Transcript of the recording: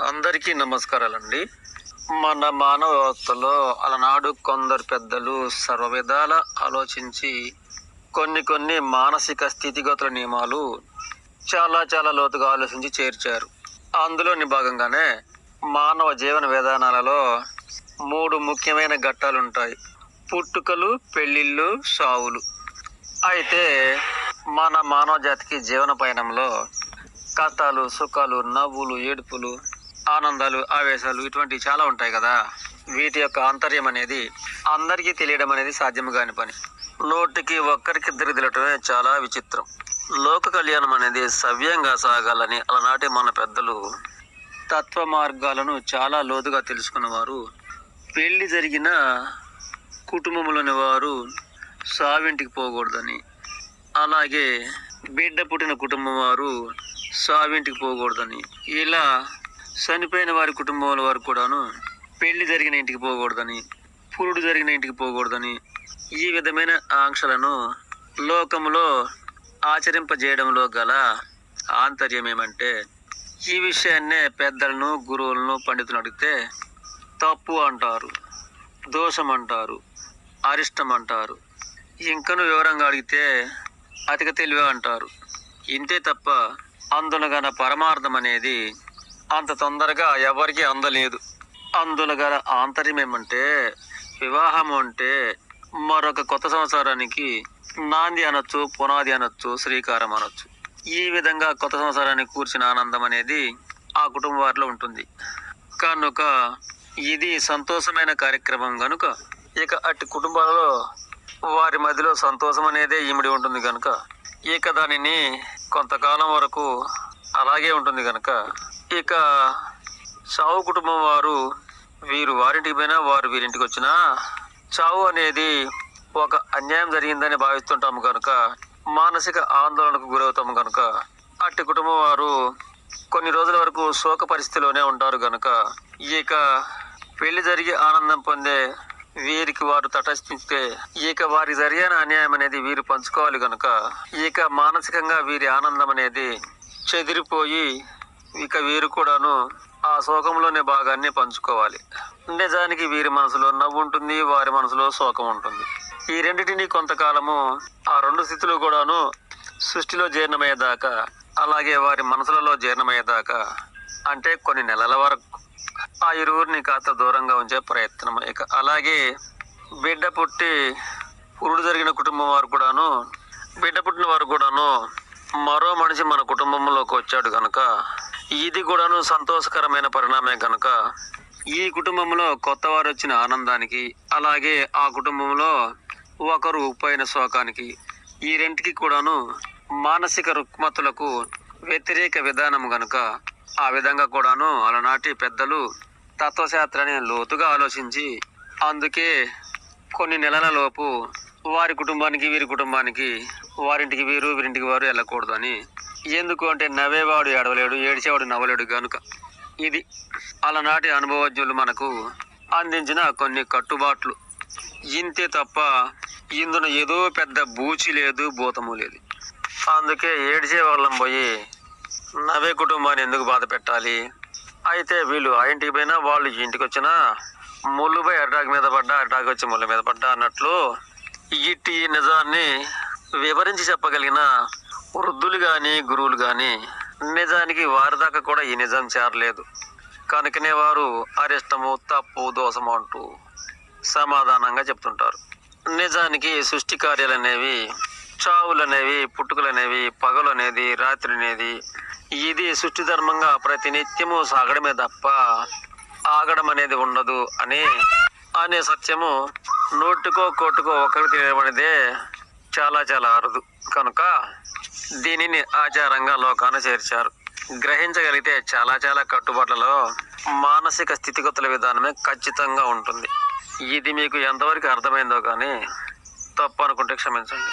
అందరికీ నమస్కారాలండి. మన మానవ వ్యవస్థలో అలనాడు కొందరు పెద్దలు సర్వ విధాల ఆలోచించి కొన్ని కొన్ని మానసిక స్థితిగతుల నియమాలు చాలా చాలా లోతుగా ఆలోచించి చేర్చారు. అందులోని భాగంగానే మానవ జీవన విధానాలలో మూడు ముఖ్యమైన ఘట్టాలు ఉంటాయి పుట్టుకలు పెళ్ళిళ్ళు సావులు. అయితే మన మానవ జాతికి జీవన పయనంలో కష్టాలు సుఖాలు నవ్వులు ఏడుపులు ఆనందాలు ఆవేశాలు ఇటువంటివి చాలా ఉంటాయి కదా. వీటి యొక్క ఆంతర్యం అనేది అందరికీ తెలియడం అనేది సాధ్యం కాని పని. నోటికి ఒక్కరికి తెలియటమే చాలా విచిత్రం. లోక కళ్యాణం అనేది సవ్యంగా సాగాలని అలనాటి మన పెద్దలు తత్వ మార్గాలను చాలా లోతుగా తెలుసుకున్నవారు పెళ్ళి జరిగిన కుటుంబంలోని వారు సావింటికి పోకూడదని అలాగే బిడ్డ పుట్టిన కుటుంబం వారు సావింటికి పోకూడదని ఇలా చనిపోయిన వారి కుటుంబాల వారు కూడాను పెళ్ళి జరిగిన ఇంటికి పోకూడదని పురుడు జరిగిన ఇంటికి పోకూడదని ఈ విధమైన ఆంక్షలను లోకంలో ఆచరింపజేయడంలో గల ఆంతర్యం ఏమంటే ఈ విషయాన్నే పెద్దలను గురువులను పండితులను అడిగితే తప్పు అంటారు దోషం అంటారు అరిష్టం అంటారు. ఇంకను వివరంగా అడిగితే అతిక తెలివి అంటారు. ఇంతే తప్ప అందులో గల పరమార్థం అనేది అంత తొందరగా ఎవరికీ అందలేదు. అందులో గల ఆంతర్యం ఏమంటే వివాహం అంటే మరొక కొత్త సంవత్సరానికి నాంది అనొచ్చు పునాది అనొచ్చు శ్రీకారం అనొచ్చు. ఈ విధంగా కొత్త సంవత్సరానికి కూర్చిన ఆనందం అనేది ఆ కుటుంబ వారిలో ఉంటుంది. కనుక ఇది సంతోషమైన కార్యక్రమం కనుక ఇక అట్టి కుటుంబాలలో వారి మధ్యలో సంతోషం అనేదే ఈమిడి ఉంటుంది కనుక ఇక దానిని కొంతకాలం వరకు అలాగే ఉంటుంది కనుక ఇక చావు కుటుంబం వారు వీరు వారింటికి పోయినా వారు వీరింటికి వచ్చినా చావు అనేది ఒక అన్యాయం జరిగిందని భావిస్తుంటాము కనుక మానసిక ఆందోళనకు గురవుతాము కనుక అట్టి కుటుంబం వారు కొన్ని రోజుల వరకు శోక పరిస్థితిలోనే ఉంటారు కనుక ఇక పెళ్ళి జరిగి ఆనందం పొందే వీరికి వారు తటస్థిస్తే ఇక వారి జరిగిన అన్యాయం అనేది వీరు పంచుకోవాలి కనుక ఇక మానసికంగా వీరి ఆనందం అనేది చెదిరిపోయి ఇక వీరు కూడాను ఆ శోకంలోనే భాగాన్ని పంచుకోవాలి. నిజానికి వీరి మనసులో నవ్వు ఉంటుంది వారి మనసులో శోకం ఉంటుంది. ఈ రెండింటిని కొంతకాలము ఆ రెండు స్థితులు కూడాను సృష్టిలో జీర్ణమయ్యేదాకా అలాగే వారి మనసులలో జీర్ణమయ్యేదాకా అంటే కొన్ని నెలల వరకు ఆ ఇరువురిని కాస్త దూరంగా ఉంచే ప్రయత్నం ఇక అలాగే బిడ్డ పుట్టి పురుడు జరిగిన కుటుంబం వారు కూడాను బిడ్డ పుట్టిన వారు కూడాను మరో మనిషి మన కుటుంబంలోకి వచ్చాడు కనుక ఇది కూడాను సంతోషకరమైన పరిణామే కనుక ఈ కుటుంబంలో కొత్త వారు వచ్చిన ఆనందానికి అలాగే ఆ కుటుంబంలో ఒకరు ఉప్పైన శోకానికి ఈ రెంటికి కూడాను మానసిక రుక్మతులకు వ్యతిరేక విధానం గనుక ఆ విధంగా కూడాను అలనాటి పెద్దలు తత్వశాస్త్రాన్ని లోతుగా ఆలోచించి అందుకే కొన్ని నెలల లోపు వారి కుటుంబానికి వీరి కుటుంబానికి వారింటికి వీరు వీరింటికి వారు వెళ్ళకూడదు అని ఎందుకు అంటే నవ్వేవాడు ఏడవలేడు ఏడిచేవాడు నవ్వలేడు గనుక. ఇది అలనాటి అనుభవజ్ఞులు మనకు అందించిన కొన్ని కట్టుబాట్లు. ఇంతే తప్ప ఇందులో ఏదో పెద్ద బూచి లేదు భూతము లేదు. అందుకే ఏడిచే వాళ్ళం పోయి నవ్వే కుటుంబాన్ని ఎందుకు బాధ పెట్టాలి? అయితే వీళ్ళు ఆ ఇంటికి పోయినా వాళ్ళు ఇంటికి వచ్చినా ముళ్ళుపై అటాక్ మీద పడ్డా అటాక్ వచ్చి ముళ్ళ మీద పడ్డా అన్నట్లు ఇట్టి నిజాన్ని వివరించి చెప్పగలిగిన వృద్ధులు కానీ గురువులు కానీ నిజానికి వారి దాకా కూడా ఈ నిజం చేరలేదు. కనుకనే వారు అరిష్టము తప్పు దోషము అంటూ సమాధానంగా చెప్తుంటారు. నిజానికి సృష్టి కార్యాలు అనేవి చావులు అనేవి పుట్టుకలు అనేవి పగలు అనేది రాత్రి అనేది ఇది సృష్టి ధర్మంగా ప్రతి నిత్యము సాగడమే తప్ప ఆగడం అనేది ఉండదు అని అనే సత్యము నోటికో కోటుకో ఒకరికి తెలియబడిదే చాలా చాలా అరుదు. కనుక దీనిని ఆచారంగా లోకాన చేర్చారు. గ్రహించగలిగితే చాలా చాలా కట్టుబాట్లలో మానసిక స్థితిగతుల విధానమే ఖచ్చితంగా ఉంటుంది. ఇది మీకు ఎంతవరకు అర్థమైందో కానీ తప్పు అనుకుంటే క్షమించండి.